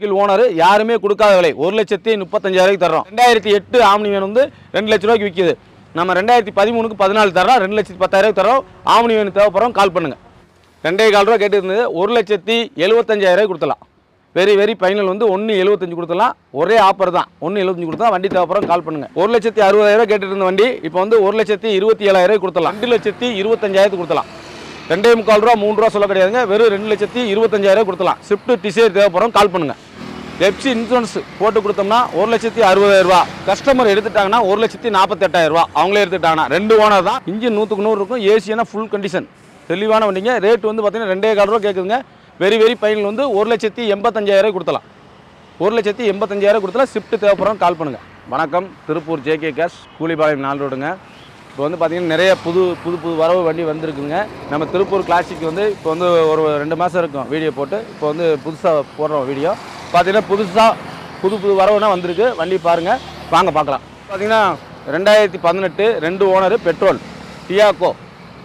Vehicle owner யாருமே கொடுக்காத விலை. ஒரு லட்சத்தி முப்பத்தஞ்சாயிரம் தர்றோம். ரெண்டாயிரத்தி எட்டு ஆம்னி வேன் வந்து ரெண்டு லட்ச ரூபாய்க்கு விற்கிது நம்ம ரெண்டாயிரத்தி பதிமூணுக்கு பதினாலு தரோம் ரெண்டு லட்சத்தி பத்தாயிரம் தரோம் ஆம்னி வேன் தேவைப்படுறோம் கால் பண்ணுங்க. ரெண்டே கால் ரூபா கேட்டுருந்தது. ஒரு லட்சத்தி எழுபத்தஞ்சாயிரம் கொடுத்தலாம் வெரி வெரி ஃபைனல் வந்து ஒன்று எழுபத்தஞ்சு கொடுத்தலாம் ஒரே ஆஃபர் தான். ஒன்று எழுபத்தஞ்சு கொடுத்தா வண்டி தேவைப்படுறோம் கால் பண்ணுங்கள் ஒரு லட்சத்தி அறுபதாயிரம் கேட்டுட்டு இருந்த வண்டி இப்போ வந்து ஒரு லட்சத்தி இருபத்தி ஏழாயிரம் கொடுத்தலாம் ரெண்டு லட்சத்தி இருபத்தஞ்சாயிரத்துக்கு கொடுத்தலாம் ரெண்டே முக்கால் ரூபா மூணு ரூபா சொல்ல கிடையாதுங்க. வெறும் ரெண்டு லட்சத்தி இருபத்தஞ்சாயிரம் கொடுத்தலாம் ஸ்விஃப்ட் டிசைர் தேவைப்படுறோம் கால் பண்ணுங்க. எஃப்சி இன்சூரன்ஸ் போட்டு கொடுத்தோம்னா ஒரு லட்சத்தி அறுபதாயிரம் ரூபா. கஸ்டமர் எடுத்துட்டாங்கன்னா ஒரு லட்சத்தி நாற்பத்தெட்டாயிரம் ரூபா. அவங்களே எடுத்துட்டாங்கன்னா ரெண்டு ஓனர் தான். இன்ஜின் நூற்றுக்கு நூறு இருக்கும். ஏசினா ஃபுல் கண்டிஷன் தெளிவான வண்டிங்க. ரேட் வந்து பார்த்தீங்கன்னா ரெண்டே கால் ரூபா கேட்குதுங்க வெரி வெரி ஃபைனல் வந்து ஒரு லட்சத்தி எண்பத்தஞ்சாயிரம் கொடுத்தலாம் ஒரு லட்சத்தி எண்பத்தஞ்சாயிரம் கொடுத்தலாம் ஷிஃப்ட் தேவைப்படுறோம் கால் பண்ணுங்கள் வணக்கம். திருப்பூர் ஜேகே கேஷ் கூலிபாளையம் நாலு ரோடுங்க. இப்போ வந்து பார்த்திங்கன்னா நிறைய புது புது புது வரவு வண்டி வந்திருக்குங்க. நம்ம திருப்பூர் கிளாசிக் வந்து இப்போ வந்து ஒரு ரெண்டு மாதம் இருக்கும் வீடியோ போட்டு. இப்போ வந்து புதுசாக போடுறோம் வீடியோ. பார்த்தீங்கன்னா புதுசாக புது புது வரவுனா வந்திருக்கு. வண்டி பாருங்கள் வாங்க பார்க்கலாம். பார்த்தீங்கன்னா ரெண்டாயிரத்தி பதினெட்டு ரெண்டு ஓனர் பெட்ரோல். டியாக்கோ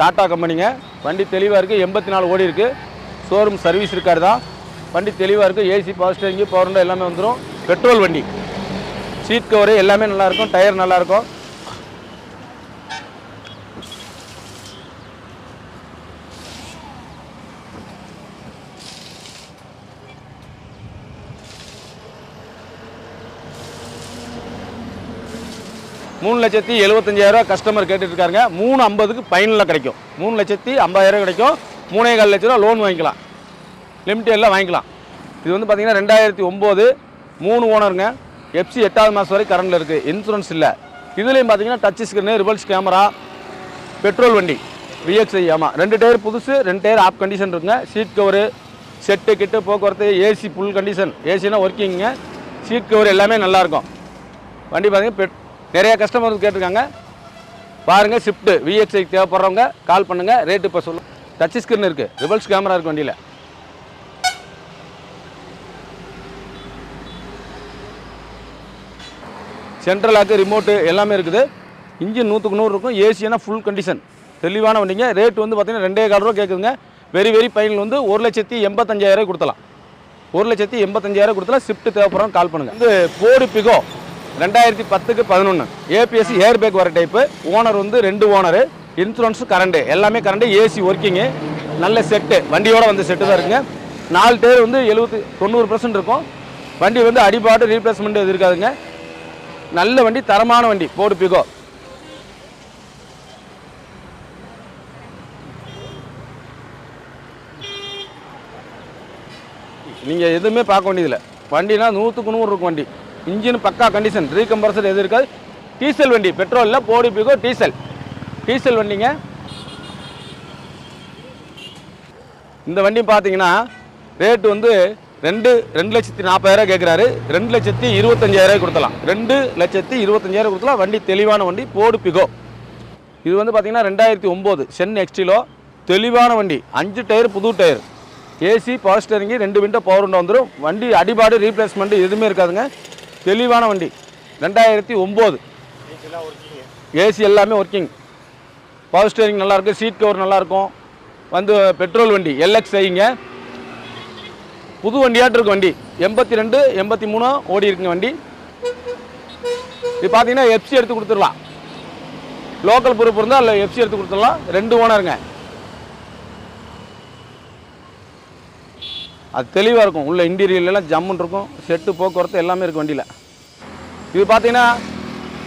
டாடா கம்பெனிங்க. வண்டி தெளிவாக இருக்குது எண்பத்தி நாலு ஓடி இருக்குது ஷோரூம் சர்வீஸ் இருக்காரு தான். வண்டி தெளிவாக இருக்குது AC power steering power window எல்லாமே வந்துடும் பெட்ரோல் வண்டி. சீட் கவரு எல்லாமே நல்லாயிருக்கும் டயர் நல்லாயிருக்கும் மூணு லட்சத்தி எழுபத்தஞ்சாயிரரூவா கஸ்டமர் கேட்டுட்டு இருக்காருங்க. மூணு ஐம்பதுக்கு ஃபைனலில் கிடைக்கும். மூணு லட்சத்தி ஐம்பதாயிரம் கிடைக்கும். மூணே கால் லட்ச ரூபா லோன் வாங்கிக்கலாம். லிமிட்டெல்லாம் வாங்கிக்கலாம். இது வந்து பார்த்தீங்கன்னா ரெண்டாயிரத்தி ஒம்பது மூணு ஓனருங்க எஃப்சி எட்டாவது மாதம் வரை கரண்டில் இருக்குது இன்சூரன்ஸ் இல்லை. இதுலேயும் பார்த்தீங்கன்னா touch screen reverse camera petrol வண்டி விஎக்ஸ்ஐ ஆமாம் ரெண்டு டயர் புதுசு ரெண்டு டயர் ஆப் கண்டிஷன் இருக்குங்க. சீட் கவரு செட்டு கிட்டு போக்குவரத்து ஏசி ஃபுல் கண்டிஷன் ஏசினா ஒர்க்கிங்க சீட் கவர் எல்லாமே நல்லாயிருக்கும் வண்டி பார்த்தீங்கன்னா பெட் நிறைய கஸ்டமர் கேட்டிருக்காங்க. பாருங்கள் ஷிஃப்ட்டு விஎக்ஸ்ஐ தேவைப்படுறவங்க கால் பண்ணுங்கள் ரேட்டு இப்போ சொல்லு. டச் ஸ்க்ரீன் இருக்குது ரிவல்ஸ் கேமரா இருக்குது வண்டியில். சென்ட்ரல் லாக்கு ரிமோட்டு எல்லாமே இருக்குது. இன்ஜின் நூற்றுக்கு நூறு இருக்கும். ஏசினா ஃபுல் கண்டிஷன் தெளிவான வண்டிங்க. ரேட் வந்து பார்த்தீங்கன்னா ரெண்டே கால் ரூபா கேட்குதுங்க வெரி வெரி ஃபைனல் வந்து ஒரு லட்சத்தி எண்பத்தஞ்சாயிரம் கொடுத்தலாம். ஒரு லட்சத்தி எண்பத்தஞ்சாயிரம் கொடுத்தலாம். ஷிஃப்ட் தேவைப்படுறோம் கால் பண்ணுங்கள் வந்து போடு பிகோ ரெண்டாயிரத்தி பத்துக்கு பதினொன்று ஏபிஎஸ்சி ஏர் பேக் வர டைப்பு ஓனர் வந்து ரெண்டு ஓனரு இன்சூரன்ஸு கரண்ட்டு எல்லாமே கரண்ட்டு ஏசி ஒர்க்கிங்கு நல்ல செட்டு வண்டியோட வந்து செட்டு தான் இருக்குங்க. நாலு டேர் வந்து எழுபத்தி தொண்ணூறு பர்சன்ட் இருக்கும். வண்டி வந்து அடிபாட்டு ரீப்ளேஸ்மெண்ட் எது இருக்காதுங்க. நல்ல வண்டி தரமான வண்டி போடு பிகோ நீங்கள் எதுவுமே பார்க்க வேண்டியதில்லை. வண்டினா நூற்றுக்கு நூறு இருக்கும் வண்டி. இன்ஜின் பக்கா கண்டிஷன் ரீகம்பரசர் எது இருக்காது டீசல் வண்டி பெட்ரோலில் போடி பிகோ டீசல். டீசல் வண்டிங்க. இந்த வண்டி பார்த்தீங்கன்னா ரேட் வந்து ரெண்டு ரெண்டு லட்சத்தி நாற்பதாயிரம் கேட்குறாரு ரெண்டு லட்சத்தி இருபத்தஞ்சாயிரம் கொடுத்தலாம் ரெண்டு லட்சத்தி இருபத்தஞ்சாயிரம் கொடுத்தலாம் வண்டி தெளிவான வண்டி போடு பிகோ. இது வந்து பார்த்தீங்கன்னா ரெண்டாயிரத்தி ஒம்பது சென் எக்ஸ்டிலோ தெளிவான வண்டி அஞ்சு டயர் புது டயர். ஏசி பவர் ஸ்டேரிங்கு ரெண்டு விண்டோ பவர் விண்டோ வந்துடும் வண்டி அடிபாடு ரீப்ளேஸ்மெண்ட் எதுவுமே இருக்காதுங்க. தெளிவான வண்டி. ரெண்டாயிரத்தி ஒம்பது. ஏசி எல்லாமே ஒர்க்கிங் பவர் ஸ்டேரிங் நல்லாயிருக்கும் சீட் கவர் நல்லாயிருக்கும் வந்து பெட்ரோல் வண்டி எல்எக்ஸ் ஐங்க. புது வண்டியாட்டு இருக்கு வண்டி. எண்பத்தி ரெண்டு எண்பத்தி மூணு ஓடி இருக்குங்க வண்டி. இது பார்த்தீங்கன்னா எஃப்சி எடுத்து கொடுத்துடலாம். லோக்கல் பொறுப்பு இருந்தால் இல்லை எஃப்சி எடுத்து கொடுத்துடலாம். ரெண்டு ஓனருங்க. அது தெளிவாக இருக்கும். உள்ள இன்டீரியர்லாம் ஜம்முன்னு இருக்கும். செட்டு போக்குவரத்து எல்லாமே இருக்கும் வண்டியில். இது பார்த்தீங்கன்னா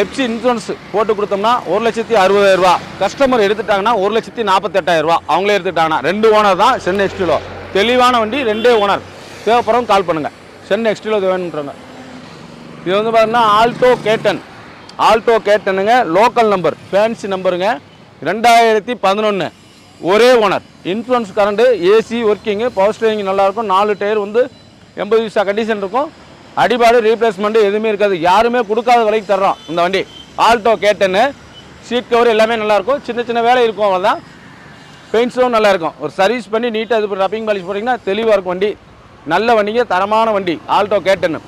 எப்சி இன்சூரன்ஸ் போட்டு கொடுத்தோம்னா ஒரு லட்சத்தி அறுபதாயிரரூபா கஸ்டமர் எடுத்துட்டாங்கன்னா ஒரு லட்சத்தி நாற்பத்தெட்டாயிரரூபா அவங்களே எடுத்துட்டாங்கன்னா ரெண்டு ஓனர் தான் சென் எக்ஸ்டிலோ தெளிவான வண்டி ரெண்டே ஓனர் தேவைப்படுறவங்க கால் பண்ணுங்கள் சென் எக்ஸ்டிலோ வேணுன்றவங்க இது வந்து பார்த்தீங்கன்னா ஆல்டோ கேட்டன் ஆல்டோ கேட்டனுங்க லோக்கல் நம்பர் ஃபேன்சி நம்பருங்க ரெண்டாயிரத்தி பதினொன்று ஒரே owner. Insurance current AC working power steering நல்லாயிருக்கும் நாலு டயர் வந்து எண்பது விசா கண்டிஷன் இருக்கும். அடிபாடு ரீப்ளேஸ்மெண்ட்டு எதுவுமே இருக்காது. யாருமே கொடுக்காத விலைக்கு தர்றோம். இந்த வண்டி. ஆல்டோ கேட்டனு சீட் கவர் எல்லாமே நல்லாயிருக்கும் சின்ன சின்ன வேலை இருக்கும் அவ்வளோதான் பெயிண்ட்ஸும் பெயின்ஸும் நல்லாயிருக்கும் ஒரு சர்வீஸ் பண்ணி நீட்டாக இது ரப்பிங் பாலிஷ் போட்டிங்கன்னா தெளிவாக இருக்கும் வண்டி. நல்ல வண்டிங்க தரமான வண்டி. ஆல்டோ கேட்டனு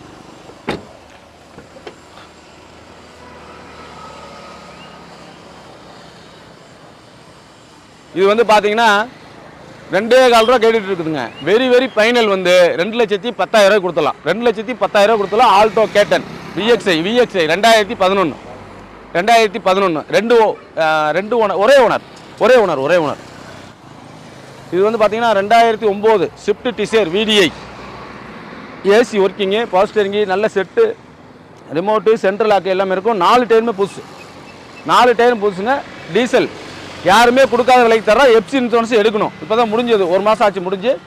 இது வந்து பார்த்தீங்கன்னா ரெண்டே கால் ரூபா கேட்டுட்டு இருக்குதுங்க. வெரி வெரி ஃபைனல் வந்து ரெண்டு லட்சத்தி பத்தாயிரம் ரூபாய் கொடுத்துலாம் ரெண்டு லட்சத்தி பத்தாயிரம் ரூபாய் கொடுத்துலாம் ஆல்டோ கேட்டன் விஎக்ஸ்ஐ விஎக்ஸ்ஐ ரெண்டாயிரத்தி பதினொன்று ரெண்டாயிரத்தி பதினொன்று ரெண்டு ஓ- ரெண்டு ஓனர் ஒரே ஓனர் ஒரே ஓனர் ஒரே ஓனர் இது வந்து பார்த்தீங்கன்னா ரெண்டாயிரத்தி ஒம்பது Swift Dzire VDI AC working power steering நல்ல செட்டு ரிமோட்டு சென்ட்ரல் லாக்கு எல்லாமே இருக்கும். நாலு டயருமே புதுசு. நாலு டயரும் புதுசுங்க. டீசல் யாருமே கொடுக்காத விலைக்கு தரோம் எப்சி இன்சூரன்ஸ் எடுக்கணும். இப்போ தான் முடிஞ்சது. ஒரு மாதம் ஆச்சு முடிஞ்சு.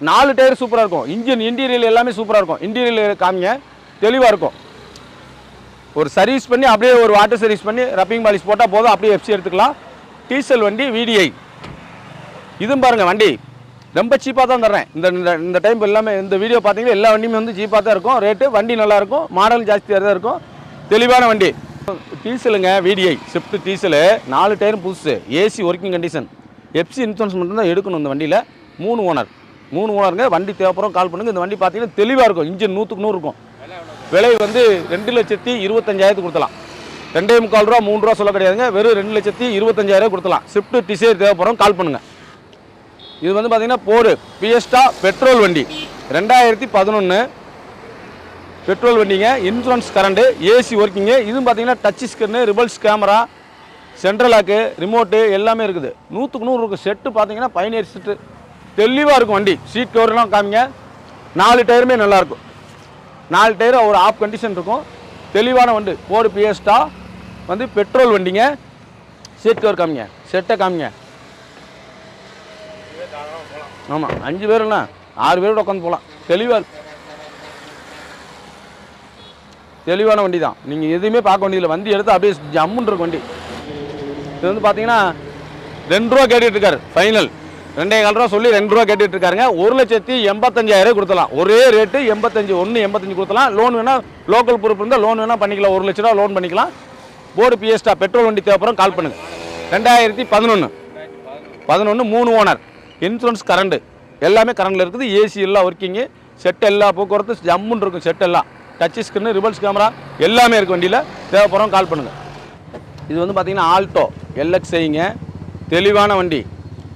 நாலு டயர் சூப்பராக இருக்கும். இன்ஜின் இன்டீரியல் எல்லாமே சூப்பராக இருக்கும். இன்டீரியல் காமிங்க. தெளிவாக இருக்கும். ஒரு சர்வீஸ் பண்ணி அப்படியே ஒரு வாட்டர் சர்வீஸ் பண்ணி ரப்பிங் பாலிஷ் போட்டால் போதும். அப்படியே எஃப்சி எடுத்துக்கலாம். டீசல் வண்டி விடிஐ இதுவும் பாருங்கள் வண்டி. ரொம்ப சீப்பாக தான் தர்றேன். இந்த இந்த- இந்த டைம் எல்லாமே இந்த வீடியோ பார்த்தீங்கன்னா எல்லா வண்டியுமே வந்து சீப்பாக தான் இருக்கும். ரேட்டு வண்டி நல்லா இருக்கும். மாடல் ஜாஸ்தியாக தான் இருக்கும். தெளிவான வண்டி. டீசலுங்க விடிஐ ஸ்விஃப்ட் டீசலு நாலு டயரும் புதுசு AC working condition FC insurance மட்டும் தான் எடுக்கணும் இந்த வண்டியில். மூணு ஓனர் மூணு ஓனருங்க வண்டி தேவைப்பறம் கால் பண்ணுங்க. இந்த வண்டி பார்த்தீங்கன்னா தெளிவாக இருக்கும். இன்ஜின் நூற்றுக்கு நூறு இருக்கும். விலை வந்து ரெண்டு லட்சத்தி இருபத்தஞ்சாயிரத்து கொடுத்தலாம் ரெண்டே முக்கால் ரூபா மூணு ரூபா சொல்ல கிடையாதுங்க. வெறும் ரெண்டு லட்சத்தி இருபத்தஞ்சாயிரம் கொடுத்தலாம் ஸ்விஃப்ட் டிசைர் தேவைப்படும் கால் பண்ணுங்க. இது வந்து பார்த்தீங்கன்னா போரு. பிஎஸ்டா பெட்ரோல் வண்டி. ரெண்டாயிரத்தி பதினொன்று பெட்ரோல் வண்டிங்க இன்சூரன்ஸ் கரண்டு ஏசி ஒர்க்கிங்கு இதுவும் பார்த்தீங்கன்னா touch screen reverse camera central lock remote எல்லாமே இருக்குது. நூற்றுக்கு நூறு இருக்கும் செட்டு பார்த்தீங்கன்னா பைனியர் செட்டு தெளிவாக இருக்கும் வண்டி. சீட் கவர்லாம் காமிங்க. நாலு டயருமே நல்லாயிருக்கும் நாலு டயர் ஒரு ஆஃப் கண்டிஷன் இருக்கும். தெளிவான வண்டி. போர் பிஎஸ்டா வந்து பெட்ரோல் வண்டிங்க. சீட் கவர் காமிங்க. செட்டை காமிங்க. ஆமாம் அஞ்சு பேருண்ணா ஆறு பேரோட உட்காந்து போகலாம் தெளிவாக இருக்கும் தெளிவான வண்டி தான் நீங்கள் எதுவுமே பார்க்க வேண்டியதில்லை. வண்டி எடுத்து அப்படியே ஜம்முன்னு இருக்கும் வண்டி. இது வந்து பார்த்தீங்கன்னா ரெண்டு ரூபா கேட்டுட்ருக்காரு ஃபைனல் ரெண்டே கால் ரூபா சொல்லி ரெண்டு ரூபா கேட்டுட்ருக்காருங்க. ஒரு லட்சத்தி எண்பத்தஞ்சாயிரம் கொடுத்தலாம் ஒரே ரேட்டு எண்பத்தஞ்சு ஒன்று எண்பத்தஞ்சு கொடுத்தலாம் லோன் வேணால் லோக்கல் பொறுப்பு இருந்தால் லோன் வேணால் பண்ணிக்கலாம். ஒரு லட்ச ரூபா லோன் பண்ணிக்கலாம். போர்டு பிஎஸ்டா பெட்ரோல் வண்டி தேவைப்படும் கால் பண்ணுங்க. ரெண்டாயிரத்தி பதினொன்று பதினொன்று மூணு ஓனர் இன்சூரன்ஸ் கரண்டு எல்லாமே கரண்டில் இருக்குது. ஏசி எல்லாம் ஒர்க்கிங்கு செட் எல்லா போக்குவரத்து ஜம்முன்னு இருக்கும். செட் எல்லாம். டச் ஸ்க்ரீனு ரிபல்ஸ் கேமரா எல்லாமே இருக்குது வண்டியில். தேவைப்படுறோம் கால் பண்ணுங்கள் இது வந்து பார்த்தீங்கன்னா ஆல்டோ செய்யுங்க தெளிவான வண்டி.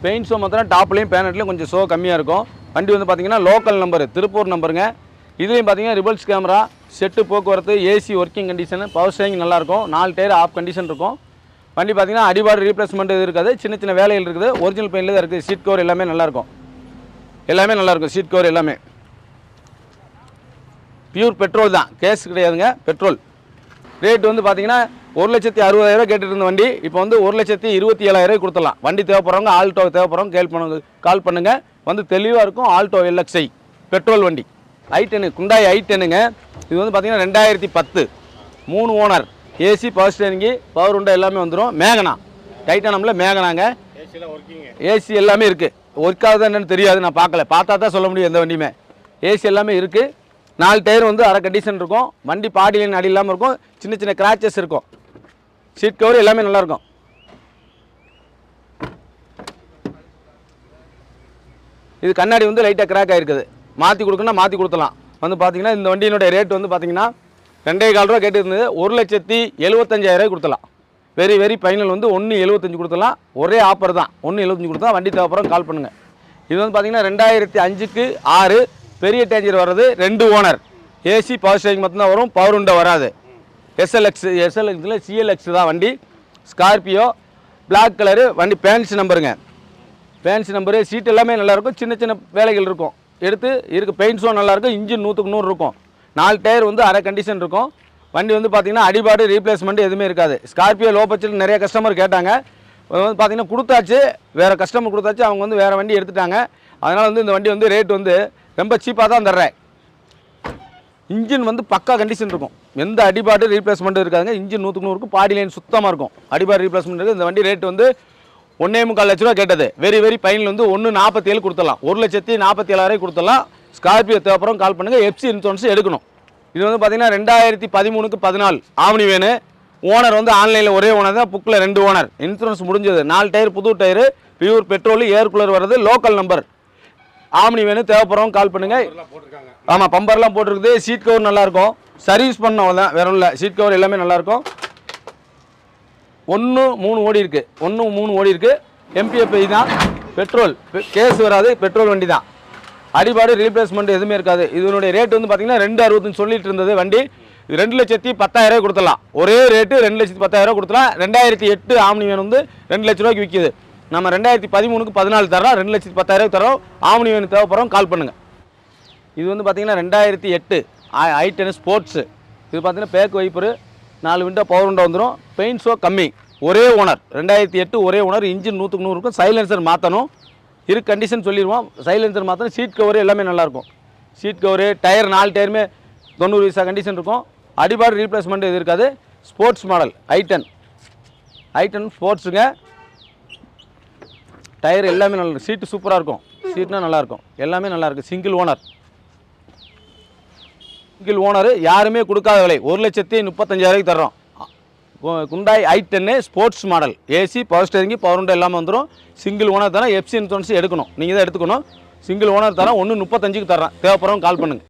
பெயிண்ட் ஷோ மாத்திரம் டாப்லேயும் பேனட்லேயும் கொஞ்சம் ஷோ கம்மியாக இருக்கும். வண்டி வந்து பார்த்தீங்கன்னா லோக்கல் நம்பரு திருப்பூர் நம்பருங்க இதுலேயும் பார்த்தீங்கன்னா ரிபல்ஸ் கேமரா செட்டு போக்குவரத்து AC working condition power steering நல்லாயிருக்கும். நாலு டயர் ஆஃப் கண்டிஷன் இருக்கும். வண்டி பார்த்தீங்கன்னா அடிபாடு ரீப்ளேஸ்மெண்ட் இது இருக்காது. சின்ன சின்ன வேலைகள் இருக்குது. ஒரிஜினல் பெயிண்டில் தான் இருக்குது. சீட் கவர் எல்லாமே நல்லாயிருக்கும். எல்லாமே நல்லாயிருக்கும். சீட் கவர் எல்லாமே. பியூர் பெட்ரோல் தான். கேஸ் கிடையாதுங்க பெட்ரோல் ரேட் வந்து பார்த்தீங்கன்னா ஒரு லட்சத்தி அறுபதாயிரம் கேட்டுட்டு இருந்த வண்டி இப்போ வந்து ஒரு லட்சத்தி இருபத்தி ஏழாயிரம் கொடுத்துடலாம். வண்டி தேவைப்படுறவங்க ஆல்டோ தேவைப்படுறவங்க கேள் பண்ணுங்க கால் பண்ணுங்க. வந்து தெளிவாக இருக்கும் ஆல்டோ எல்எக்ஸ்ஐ பெட்ரோல் வண்டி. ஐ டென்னு குண்டாய் ஐ டென்னுங்க இது வந்து பார்த்தீங்கன்னா ரெண்டாயிரத்தி பத்து. மூணு owner. AC power steering power உண்டா எல்லாமே வந்துடும் மேகனா. டைட்டானமில் மேகனாங்க. ஏசி எல்லாமே இருக்குது ஒர்க் ஆகுது என்னன்னு தெரியாது நான் பார்க்கல. பார்த்தா தான் சொல்ல முடியும் எந்த வண்டியுமே. ஏசி எல்லாமே இருக்குது நாலு டயர் வந்து அரை கண்டிஷன் இருக்கும். வண்டி பாடி அடி இல்லாமல் இருக்கும். சின்ன சின்ன கிராச்சஸ் இருக்கும். சீட் கவர் எல்லாமே நல்லா இருக்கும். இது கண்ணாடி வந்து லைட்டாக கிராக் ஆகிருக்குது மாற்றி கொடுக்கணும்னா மாற்றி கொடுத்தலாம் வந்து பார்த்தீங்கன்னா இந்த வண்டியினுடைய ரேட் வந்து பார்த்தீங்கன்னா ரெண்டே கால் ரூபா கேட்டு இருந்தது ஒரு லட்சத்தி எழுபத்தஞ்சாயிரரூவா கொடுத்தலாம் வெரி வெரி ஃபைனல் வந்து ஒன்று எழுபத்தஞ்சு கொடுத்தலாம் ஒரே ஆஃபர் தான். ஒன்று எழுபத்தஞ்சு கொடுத்தா வண்டி தேவைப்பறம் கால் பண்ணுங்கள் இது வந்து பார்த்தீங்கன்னா ரெண்டாயிரத்தி அஞ்சுக்கு ஆறு பெரிய டேஞ்சர் வர்றது ரெண்டு ஓனர் ஏசி பவர் ஸ்டேரிங் மட்டும்தான் வரும் பவர் உண்டை வராது. எஸ்எல்எக்ஸ் எஸ்எல்எக்ஸில் சிஎல்எக்ஸ் தான் வண்டி. ஸ்கார்பியோ பிளாக் கலரு வண்டி பேன்ஸ் நம்பருங்க பேன்ஸ் நம்பரு சீட் எல்லாமே நல்லாயிருக்கும் சின்ன சின்ன வேலைகள் இருக்கும். எடுத்து இருக்கு பெயிண்ட்ஸும் நல்லாயிருக்கும் இன்ஜின் நூற்றுக்கு நூறு இருக்கும். நாலு டயர் வந்து அரை கண்டிஷன் இருக்கும். வண்டி வந்து பார்த்தீங்கன்னா அடிபாடு ரீப்ளேஸ்மெண்ட் எதுவுமே இருக்காது. ஸ்கார்பியோ லோ பட்ஜெட் நிறைய கஸ்டமர் கேட்டாங்க. வந்து பார்த்தீங்கன்னா கொடுத்தாச்சு வேறு கஸ்டமர் கொடுத்தாச்சு அவங்க வந்து வேறு வண்டி எடுத்துட்டாங்க. அதனால் வந்து இந்த வண்டி வந்து ரேட் வந்து ரொம்ப சீப்பாக தான் தர்றேன். இன்ஜின் வந்து பக்கா கண்டிஷன் இருக்கும். எந்த அடிபாடு ரீப்ளேஸ்மெண்ட் இருக்காதுங்க. இன்ஜின் நூற்றுக்கு நூறுக்கும் பாடி லைன் சுத்தமாக இருக்கும். அடிபாடு ரீப்ளேஸ்மெண்ட் இருக்குது இந்த வண்டி ரேட் வந்து ஒன்றே முக்கால் லட்ச ரூபா கேட்டது. வெரி வெரி ஃபைனில் வந்து ஒன்று நாற்பத்தி ஏழு கொடுத்துடலாம். ஒரு லட்சத்தி நாற்பத்தி ஏழாயிரம் கொடுத்துடலாம். ஸ்கார்பியோ தேவைப்பறம் கால் பண்ணுங்கள் எஃப்சி இன்சூரன்ஸ் எடுக்கணும். இது வந்து பார்த்தீங்கன்னா ரெண்டாயிரத்தி பதிமூணுக்கு பதினாலு. ஆவணி வேணும் ஓனர் வந்து ஆன்லைனில் ஒரே ஓனர் தான். புக்கில் ரெண்டு ஓனர் இன்சூரன்ஸ் முடிஞ்சது. நாலு டயர் புது tyre pure petrol air cooler வர்றது லோக்கல் நம்பர் ஆம்னி வேணும் தேவைப்படுறவங்க கால் பண்ணுங்கள் ஆமாம் பம்பர்லாம் போட்டிருக்குது. சீட் கவர் நல்லாயிருக்கும் சர்வீஸ் பண்ண அவ்வளோதான் வேற இல்லை சீட் கவர் எல்லாமே நல்லாயிருக்கும் ஒன்று மூணு ஓடி இருக்குது ஒன்று மூணு ஓடி இருக்குது எம்பிஎஃப்ஐ தான். பெட்ரோல் கேஸ் வராது. பெட்ரோல் வண்டி தான். அடிபாடு ரீப்ளேஸ்மெண்ட் எதுவுமே இருக்காது. இதனுடைய ரேட் வந்து பார்த்தீங்கன்னா ரெண்டு அறுபதுன்னு சொல்லிட்டு இருந்தது வண்டி. ரெண்டு லட்சத்தி பத்தாயிரம் கொடுத்துடலாம். ஒரே ரேட்டு ரெண்டு லட்சத்தி பத்தாயிரம் கொடுத்துலாம் ரெண்டாயிரத்தி எட்டு ஆம்னி வேன் வந்து ரெண்டு லட்ச ரூபாய்க்கு விற்கிது நம்ம ரெண்டாயிரத்தி பதிமூணுக்கு பதினாலு தரோம் ரெண்டு லட்சத்தி பத்தாயிரம் தரோம் ஆவணி வேணும் தேவைப்படுறோம் கால் பண்ணுங்கள் இது வந்து பார்த்தீங்கன்னா ரெண்டாயிரத்தி எட்டு ஐ டென் ஸ்போர்ட்ஸு இது பார்த்தீங்கன்னா பேக் வைப்பரு நாலு விண்டோ பவர் விண்டோ வந்துடும் பெயிண்ட் ஷோ கம்மி ஒரே ஓனர் ரெண்டாயிரத்தி எட்டு ஒரே ஓனர் இன்ஜின் நூற்றுக்கு நூறு இருக்கும். சைலன்சர் மாற்றணும் இரு கண்டிஷன் சொல்லிடுவோம். சைலன்சர் மாற்றணும் சீட் கவரு எல்லாமே நல்லாயிருக்கும் சீட் கவரு டயர் நாலு டயருமே தொண்ணூறு வயசா கண்டிஷன் இருக்கும். அடிபாடு ரீப்ளேஸ்மெண்ட் இது இருக்காது. Sports model i ten ten ஸ்போர்ட்ஸுங்க tyre எல்லாமே நல்லா இருக்கும் சீட்டு சூப்பராக இருக்கும். சீட்னா நல்லாயிருக்கும் எல்லாமே நல்லாயிருக்கு சிங்கிள் ஓனர் சிங்கிள் ஓனர் யாருமே கொடுக்காத விலை. ஒரு லட்சத்தி முப்பத்தஞ்சாயிரூவாய்க்கு தர்றோம். Hyundai i ten sports model AC power steering power window எல்லாமே வந்துடும் சிங்கிள் ஓனர் தரேன் எஃப்சி இன்சூரன்ஸ் எடுக்கணும். நீங்கள் தான் எடுத்துக்கணும். சிங்கிள் ஓனர் தரேன் ஒன்று முப்பத்தஞ்சுக்கு தரேன் தேவைப்படுறவங்க கால் பண்ணுங்கள்